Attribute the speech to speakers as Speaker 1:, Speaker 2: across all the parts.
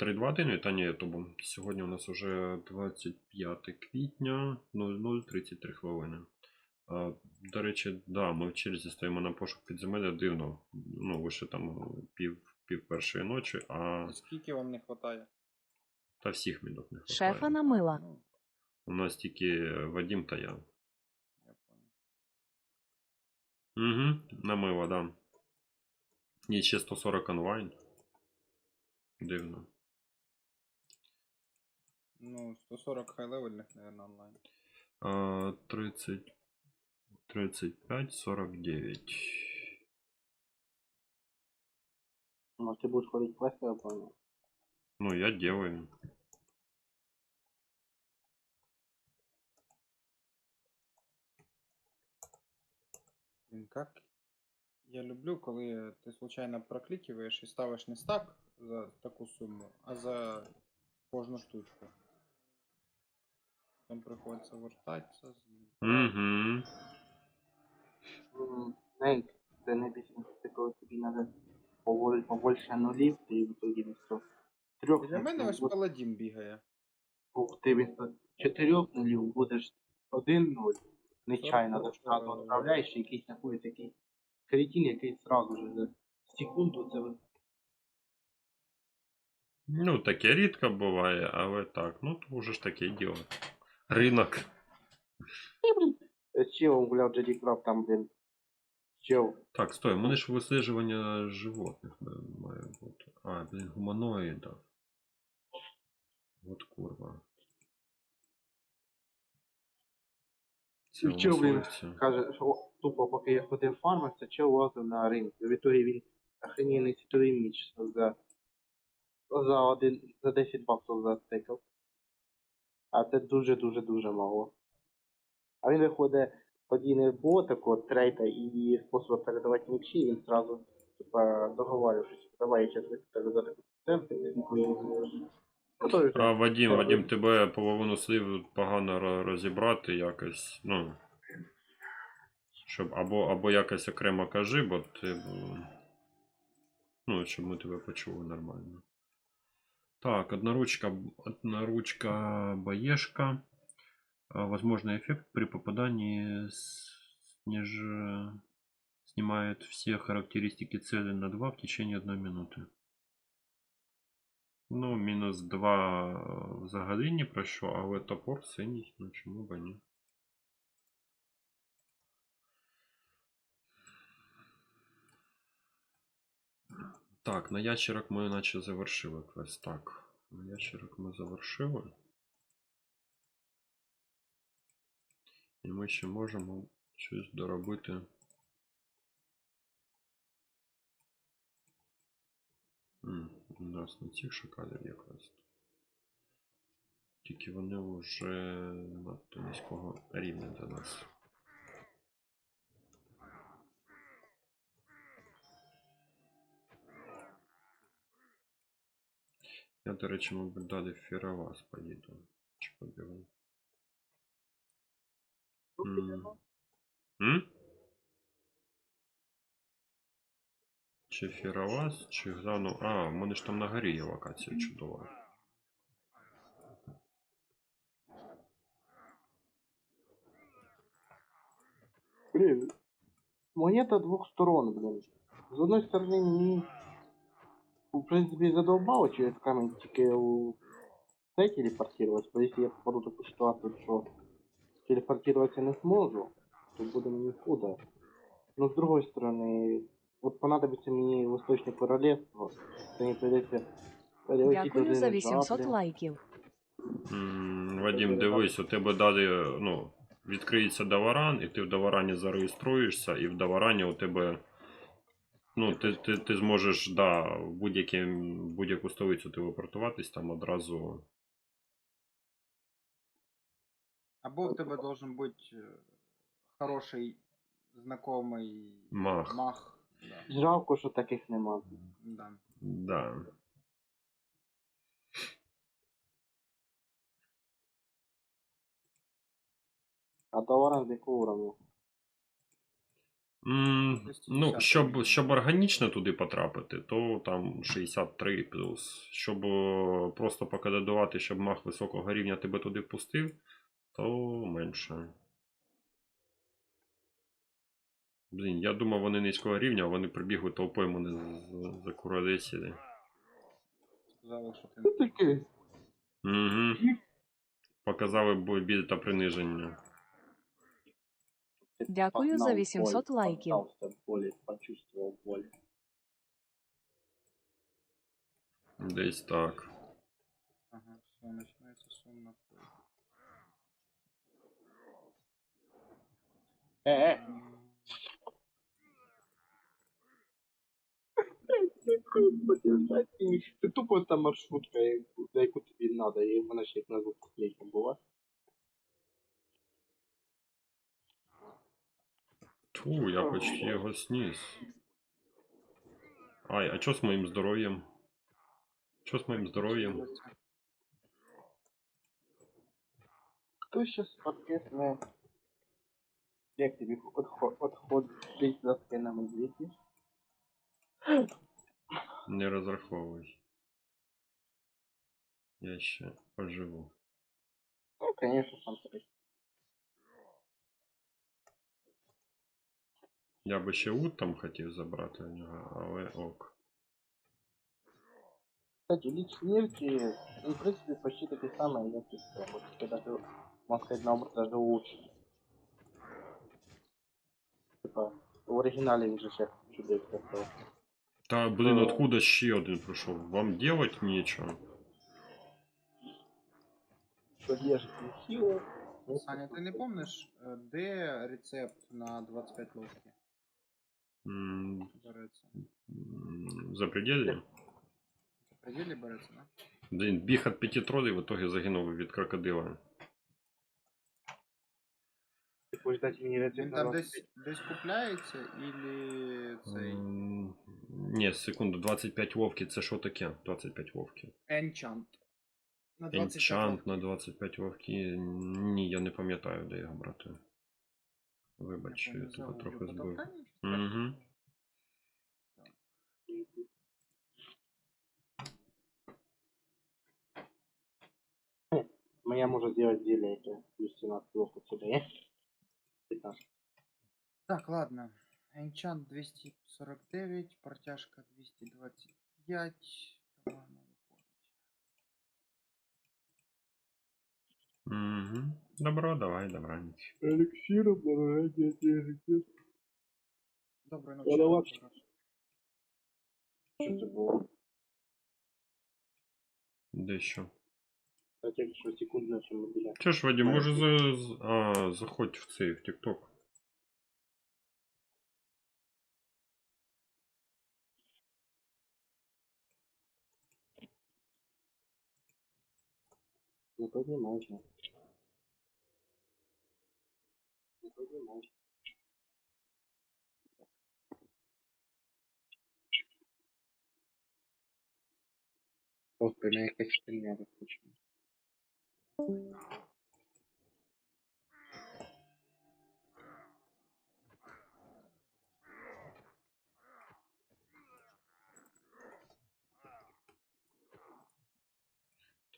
Speaker 1: 3-2-1, вітання Ютубу. Сьогодні у нас вже 25 квітня 00.33 хвилини. А, До речі, да, ми в черзі стоїмо на пошук підземелля дивно. Ну, лише там пів, пів першої ночі, а
Speaker 2: Скільки вам не вистачає?
Speaker 1: та всіх минут не хватає.
Speaker 3: Шефа намила.
Speaker 2: Ну,
Speaker 1: У нас тільки Вадим та я.
Speaker 2: я понял.
Speaker 1: Угу, намило, да. І ще 140 онлайн. Дивно.
Speaker 2: Ну, 140 хай-левельних, наверное, онлайн.
Speaker 1: А, 30, 35, 49.
Speaker 4: Может, ты будешь ходить квесты, я понял.
Speaker 1: Ну, я делаю.
Speaker 2: Блін, как? Я люблю, коли ти случайно прокликиваєш і ставиш не стак за таку суму, а за кожну штучку. Там приходиться вертатися. з-
Speaker 1: Угу.
Speaker 4: М, Знаєте, це найбільше, це коли тобі треба побольше, нулів, ти в итоге вместо трьох
Speaker 2: Для мене ось
Speaker 4: ну,
Speaker 2: паладін бігає.
Speaker 4: от ти вместо чотирьох нулів будеш один нуль, нечайно сразу
Speaker 2: процентів.
Speaker 4: відправляєш, якийсь знаходить такий кретин, який сразу ж за секунду це
Speaker 1: Ну, таке рідко буває, але так. Ну, то вже ж таке діло. Ринок.
Speaker 4: Чилом гуляв Джеді Крафт, там, блін, чел
Speaker 1: Так, стой, у мене ж вислежування животних е, має бути. А, блін, гуманоїда. От курва. Це у
Speaker 4: І чел, блін, каже, що тупо поки я ходив фармився, чел лазив на ринку. В итоге він охренєний світовий міч за, за, один, за 10 баксів застикав. А це дуже-дуже-дуже мало. А він виходить подійний бот, такого трейта і спосіб передавати мічі, він зразу типа договарювався, давай я зараз передати темпи,
Speaker 1: А, Вадим, Вадим, тебе половину слів погано розібрати якось, ну. Щоб або, або якось окремо кажи, бо ти. Ну, щоб ми тебе почули нормально. Так, одноручка, одноручка боешка. А, Возможный эффект при попадании сниж... снимает все характеристики цели на 2 в течение 1 минуты. Ну, мінус 2 взагалі ні про що, але топор синій, ну чому б ні. Так, на ящерок ми наче завершили квест. Так, на ящерок ми завершили. І ми ще можемо щось доробити. У нас на цих шакалів є квест. Тільки вони вже надто низького рівня для нас. Я, до речі, мабуть, далі в Фіравас поїду. Чи побігу. М. Чи Фіравас, чи Грану. А, в мене ж там на горі є локація чудова.
Speaker 4: Блін, монета двох сторон, блін. З одної сторони мені, в принципі, задовбало через камінь тільки у це телепортуватися, бо якщо я попаду в таку ситуацію, що телепортуватися не зможу, то буде мені худо. Но з другої сторони, от понадобиться мені Восточне Королівство, то прийдеться перелетіти
Speaker 3: Дякую за 800 лайків.
Speaker 1: М, Вадим, дивись, у тебе далі ну, відкриється Даваран, і ти в Даварані зареєструєшся, і в Даварані у тебе. Ну, ти, ти, ти зможеш, да, в будь-яку столицю телепортуватись, там одразу.
Speaker 2: Або в тебе должен бути е, хороший знайомий
Speaker 1: Мах.
Speaker 2: мах. Да.
Speaker 4: Жалко, що таких нема.
Speaker 2: Да.
Speaker 1: Да.
Speaker 4: А товарам з якого уровня?
Speaker 2: Десь
Speaker 1: Ну, щоб, щоб органічно туди потрапити, то там 63 плюс. Щоб е, просто покададувати, щоб маг високого рівня тебе туди пустив, то менше. Блін, я думав, вони низького рівня, а вони прибігли толпою мене з- за курадесіли.
Speaker 2: Сказали, що ти
Speaker 1: Угу. Показали біль та приниження.
Speaker 3: Дякую за
Speaker 4: Познал
Speaker 3: 800
Speaker 4: боль,
Speaker 3: лайків.
Speaker 4: поддался боли, почувствовал боль.
Speaker 1: Десь так.
Speaker 2: Ага, все, починається сон на
Speaker 4: Э, Ти тупо та маршрутка, яку- за яку тобі треба, і вона ще як на звук клейка була.
Speaker 1: Ту, я почти його сніс. Ай, а що з моїм здоров'ям? Що з моїм здоров'ям?
Speaker 4: Кто сейчас подкрепляет? Як тобі отход, отход десь за спинами звідти?
Speaker 1: Не розраховуй. Я ще поживу.
Speaker 4: Ну, конечно, сам собі.
Speaker 1: Я би ще ут там хотів забрати у нього, але ок.
Speaker 4: Кстати, лич смерти, ну, в принципе, почти такие самые, как и все. Вот тебе даже, можно сказать, наоборот, даже лучше. Типа, в оригинале він же ще чудес такой.
Speaker 1: Та блін,
Speaker 4: Е.
Speaker 1: откуда ще один прийшов? Вам делать нічого?
Speaker 4: Що держить силу.
Speaker 2: Саня, ти не помниш, е, де рецепт на 25 ложки
Speaker 1: М,
Speaker 2: береться?
Speaker 1: м, За пределі?
Speaker 2: В пределі береться, да?
Speaker 1: Блін, біг від п'яти тролей в итоге загинув від крокодила.
Speaker 4: Ти хочеш дати мені
Speaker 2: Він там десь, десь купляється, ілі цей
Speaker 1: М, Ні, секунду, 25 вовки, це що таке? 25 вовки.
Speaker 2: Enchant. На 25
Speaker 1: Енчант на 25 вовки. Ні, я не пам'ятаю, де його брати. Вибач, я тебе трохи збив.
Speaker 2: Потолкання, чи страшно?
Speaker 1: Угу.
Speaker 4: Ну, я можу зробити зілля, яке плюс 17 ловко сюди, є? 15.
Speaker 2: Так, ладно. Enchant 249, протяжка 225. Ладно, виходить.
Speaker 1: Угу. Добро, давай, добраніч.
Speaker 4: Елексіром дорогання держите.
Speaker 2: Доброї
Speaker 4: Я
Speaker 2: ночі.
Speaker 4: на вас.
Speaker 2: Тарас.
Speaker 4: Що це було?
Speaker 1: Дещо.
Speaker 4: Так, якщо секундно, що мобіля.
Speaker 1: Че ж, Вадим, може за... з- А, заходь в цей, в ТикТок.
Speaker 4: Не поднимайся. Не поднимайся. Господи, на якась штиня виключена.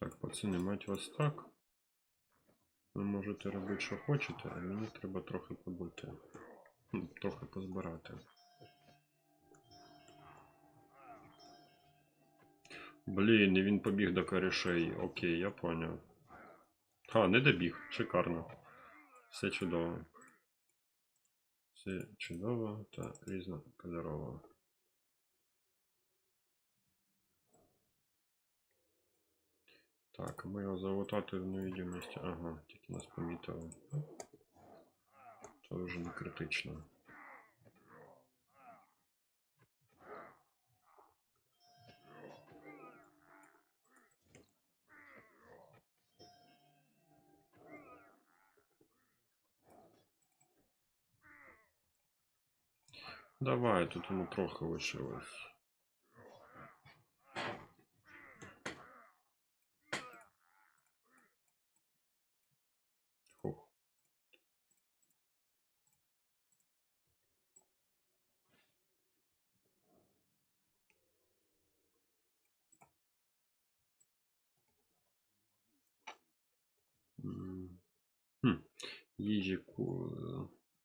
Speaker 1: Так, пацани, мать вас так. Ви можете робити, що хочете, а мені треба трохи побути. Трохи позбирати. Блін, і він побіг до корішей. Окей, я поняв. А, не добіг. Шикарно. Все чудово. Все чудово та різнокольорово. Так, ми його залутати в невидимості. Ага, тільки нас помітили. Це вже не критично. Давай, тут ему трохи лишилось. Хм,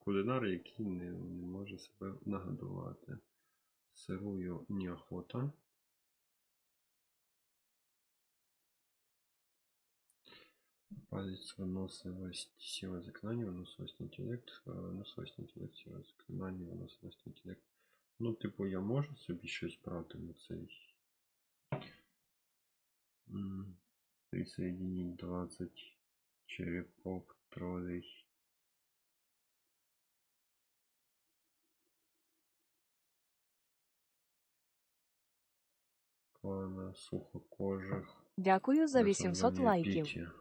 Speaker 1: кулінар, який не, не може себе нагодувати. Сирую неохота. Палец выносливость, сила заклинания, выносливость интеллект, е, выносливость интеллект, сила заклинання, выносливость інтелект. Ну, типу, я можу собі щось брати на цей. М, Присоединить 20 черепок троллей. Клана сухокожих.
Speaker 3: Дякую за 800 лайків.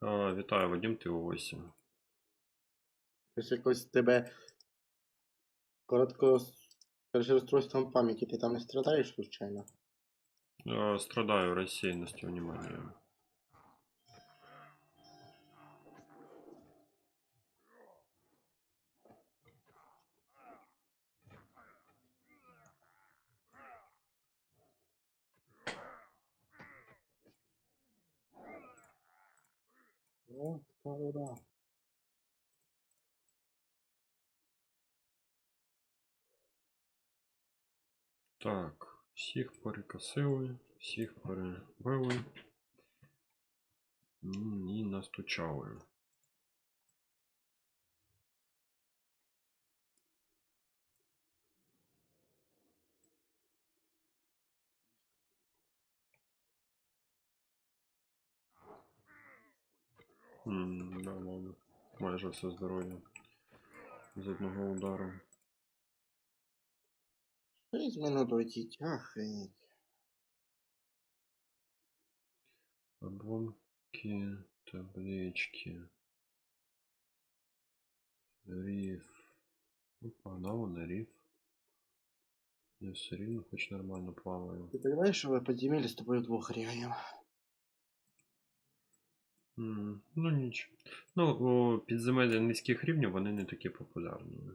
Speaker 1: А, вітаю, Вадим, ти у 8.
Speaker 4: Щось якось тебе коротко з розстройством пам'яті, ти там не страдаєш, звичайно?
Speaker 1: Э, страдаю рассеянностью внимания.
Speaker 4: Ну, да.
Speaker 1: Так. Всіх перекосили, всіх перебили. І настучали. М, Да, ладно. Майже все здоров'я. З одного удару.
Speaker 4: Шість минут летіть, охренеть.
Speaker 1: Обломки, таблички. Риф. Опа, да, вон риф. Я все рівно хоч нормально плаваю.
Speaker 4: Ти розумієш, що ви подземелі з тобою вдвох реально?
Speaker 1: Ну ніч. Ну, підземелля низьких рівнів вони не такі популярні.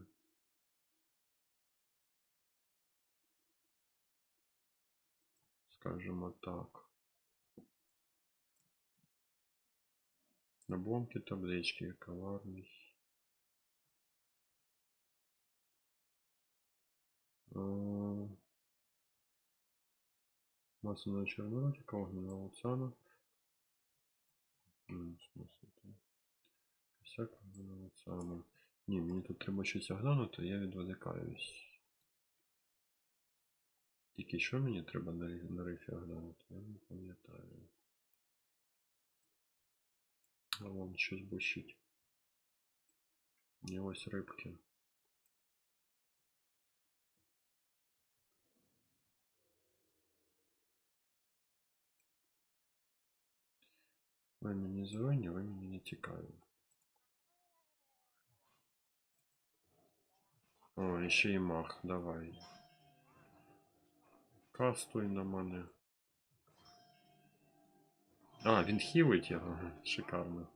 Speaker 1: Скажімо так. Обломки таблички, коварний. А, Масляная чернотика, огненного оцена. М, в смысле, то? Косяк огненного оцеану. Ні, мені тут треба щось оглянути, я відволікаюсь. Тільки що мені треба на, рифі оглянути, я не пам'ятаю. А вон щось блищить. Ні, ось рибки. Ви мені зелені, ви мені не цікаві. О, ще й мах, давай. Кастуй на мене. А, він хілить його. Шикарно.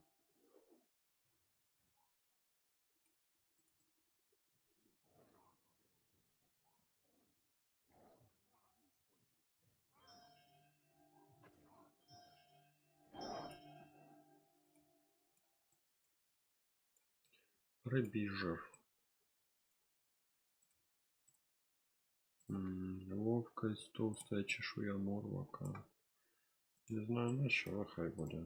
Speaker 1: Прибіжер. Ловкость, толстая чешуя морвака. Не знаю, на що, хай буде.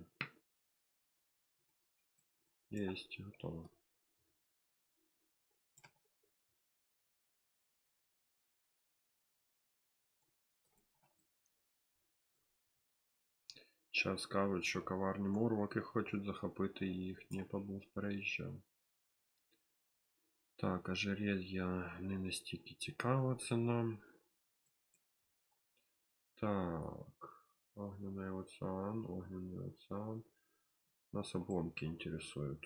Speaker 1: Єсть, готово. Час кажуть, що коварні мурваки хочуть захопити їхнє побережжя. Так, ожерелья не настільки цікаво це. Так, огненный оцеан, огненный оцеан. Нас обломки интересуют.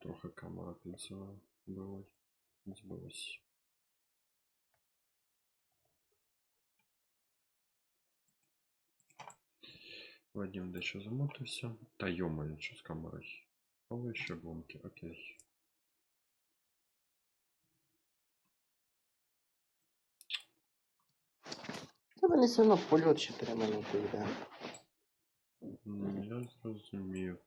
Speaker 1: Трохи камера підзабилась. Збилась. Вадим дещо замотився. Та йомаю, що з камерою. Повище бомки, окей.
Speaker 5: Мені все одно польот 4 минути йде.
Speaker 1: Я зрозумів.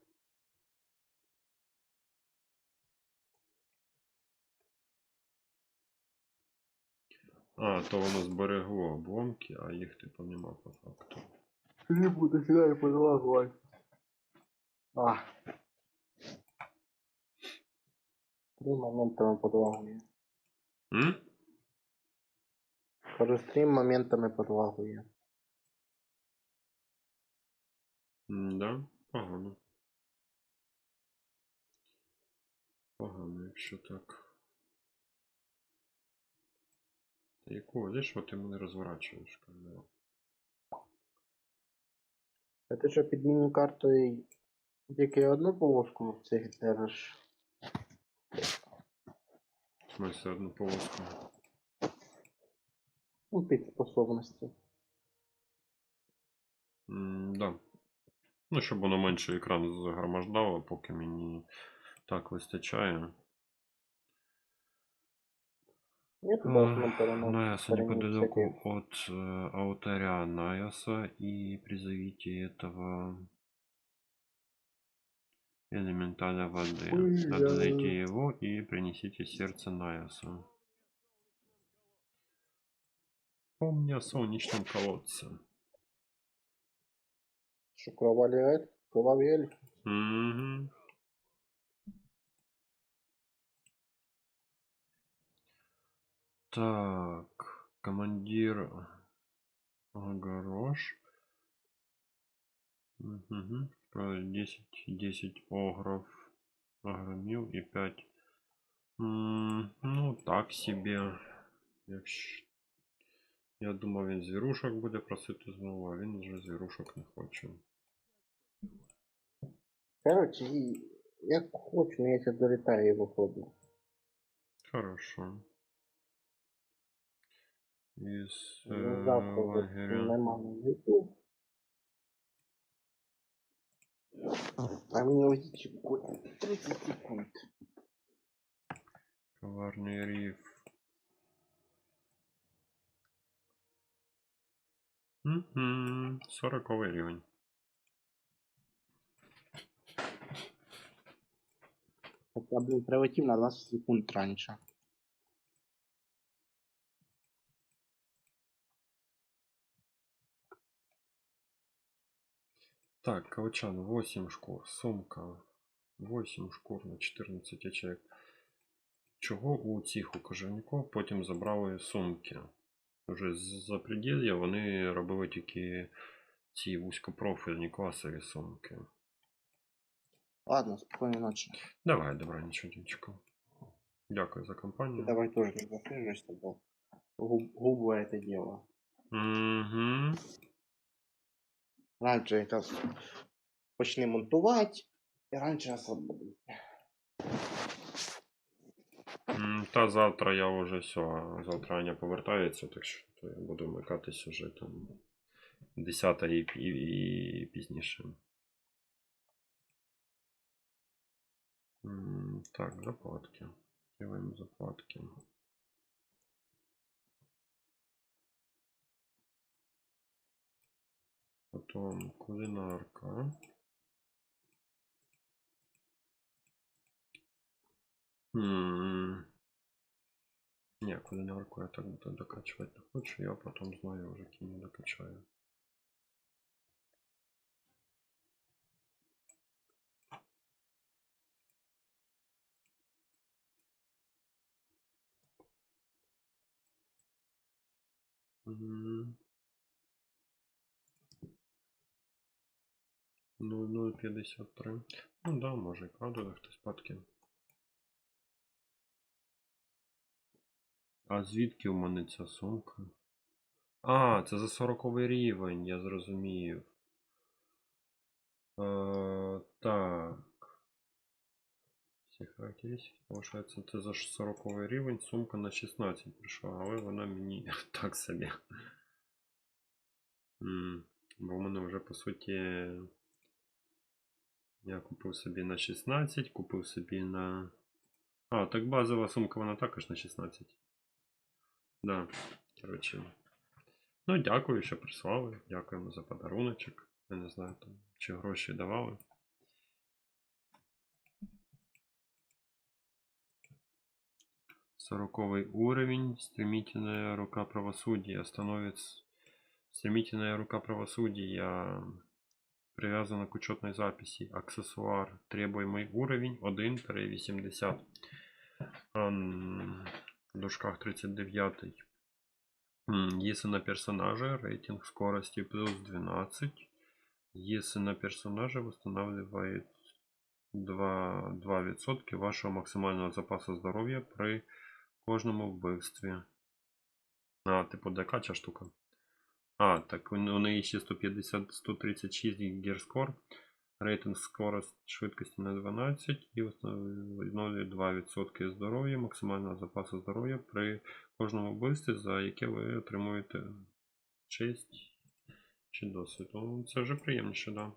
Speaker 1: А, то воно зберегло обломки, а їх типу нема по факту.
Speaker 5: Не буду сюди подлагувати. А. Три моментами подлагує.
Speaker 1: М?
Speaker 5: Кажу, моментами подлагує.
Speaker 1: М, Да, погано. Погано, якщо так. Та якого, видиш, от ти мене розворачуєш, камеру.
Speaker 5: А ти що під міні-картою тільки одну полоску в цих держиш?
Speaker 1: В смысле, одну полоску
Speaker 5: Ну, під способності.
Speaker 1: М, Да. Ну, щоб воно менше екран загромождало, поки мені так вистачає.
Speaker 5: Я туди
Speaker 1: Э,
Speaker 5: на перенос.
Speaker 1: Найаса
Speaker 5: переніс
Speaker 1: неподалеку
Speaker 5: всякий.
Speaker 1: от э, алтаря Найаса и призовите этого элементаля воды.
Speaker 5: Ой,
Speaker 1: Отдайте
Speaker 5: я-
Speaker 1: его и принесите сердце Найаса. Помни о солнечном колодце.
Speaker 5: Що кроваві? Кроваві ель?
Speaker 1: Мгм. Так, командир Огорош. Угу. 10, 10 огров огромил и 5. ну, так себе. Якщо... Я думав, він звірушок буде просити знову, а він вже звірушок не хоче.
Speaker 5: Коротше, і- як хочу, але я зараз долітаю і виходжу.
Speaker 1: Хорошо. Із
Speaker 5: Ну,
Speaker 1: е,
Speaker 5: Завтра
Speaker 1: лагеря.
Speaker 5: нема не зайти. А мені чекай, 30 секунд.
Speaker 1: Коварний риф. 40 рівень.
Speaker 5: Я, блин, прилетів на 20 секунд раніше.
Speaker 1: Так, каучан 8 шкур, сумка 8 шкур на 14 ячеек. Чого у цих у кожевників потім забрали сумки? Вже з-за преділля вони робили тільки ці вузькопрофільні класові сумки.
Speaker 5: Ладно, спокійної ночі.
Speaker 1: Давай, добраніч, дівчинко. Дякую за компанію.
Speaker 5: Давай тоже не засиживайся, бо губ- губу это дело.
Speaker 1: Угу.
Speaker 5: Раніше якраз почни монтувати, і раніше освободити.
Speaker 1: Та завтра я вже все, завтра Аня повертається, так що то я буду вмикатися вже там 10 і, і, і пізніше. Так, заплатки. Делаем заплатки. Потом кулинарка. Не, кулинарку я так буду докачивать не хочу, я потом знаю уже кем докачаю. М. 0053. Ну да, може і правда хтось спадки. А звідки у мене ця сумка? А, це за 40 рівень, я зрозумів. Е, так. Всі характеристики, получається, це за 40 рівень, сумка на 16 прийшла, але вона мені так собі. М, Бо в мене вже по суті Я купив собі на 16, купив собі на. А, так базова сумка, вона також на 16. Да, коротше. Ну, дякую, що прислали. Дякуємо за подаруночок. Я не знаю, там, чи гроші давали. Сороковый уровень. Стремительная рука правосудия становится... Стремительная рука правосудия привязана к учетной записи. Аксессуар. Требуемый уровень 1-80. В дужках 39. Если на персонаже рейтинг скорости плюс 12. Если на персонаже восстанавливает 2, 2% вашого максимального запасу здоров'я при кожному вбивстві. А, типу декача штука. А, так у, неї ще 150, 136 гірскор. Рейтинг скорость швидкості на 12 і відновлює 2% здоров'я, максимального запасу здоров'я при кожному вбивстві, за яке ви отримуєте честь чи досвід. Це вже приємніше, так. Да.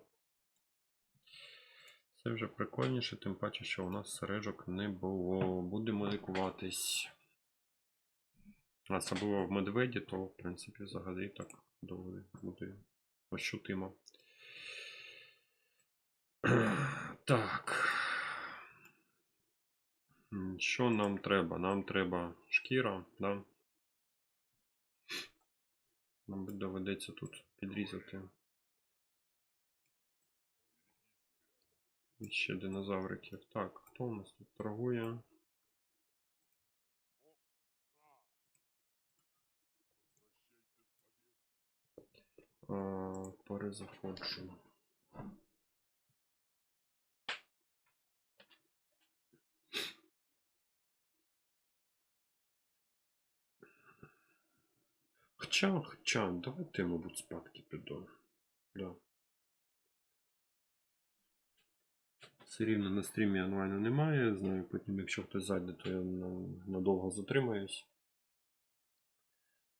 Speaker 1: Це вже прикольніше, тим паче, що у нас сережок не було. Будемо лікуватись. Особливо в медведі, то в принципі взагалі так доволі буде ощутимо. Так. Що нам треба? Нам треба шкіра, да? Нам доведеться тут підрізати. І Ще динозавриків. Так, хто у нас тут торгує? Перезаходжу. Хоча, хоча, давайте, мабуть, спадки піду. Да. Все рівно на стрімі онлайну немає. Знаю, потім, якщо хтось зайде, то я надовго затримаюсь.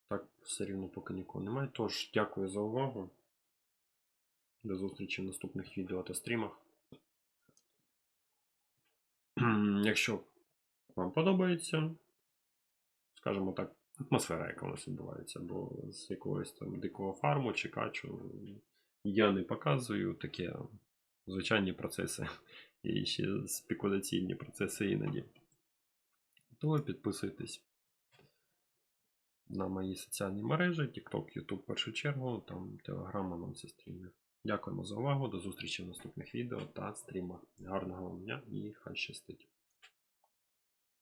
Speaker 1: Так, все рівно поки нікого немає. Тож, дякую за увагу. До зустрічі в наступних відео та стрімах. Якщо вам подобається, скажімо так, атмосфера, яка у нас відбувається, бо з якогось там дикого фарму чи качу я не показую такі звичайні процеси і ще спекуляційні процеси іноді. То підписуйтесь на мої соціальні мережі, TikTok, YouTube в першу чергу, там Telegram, анонси стрімів. Дякуємо за увагу, до зустрічі в наступних відео та стрімах. Гарного вам дня і хай щастить!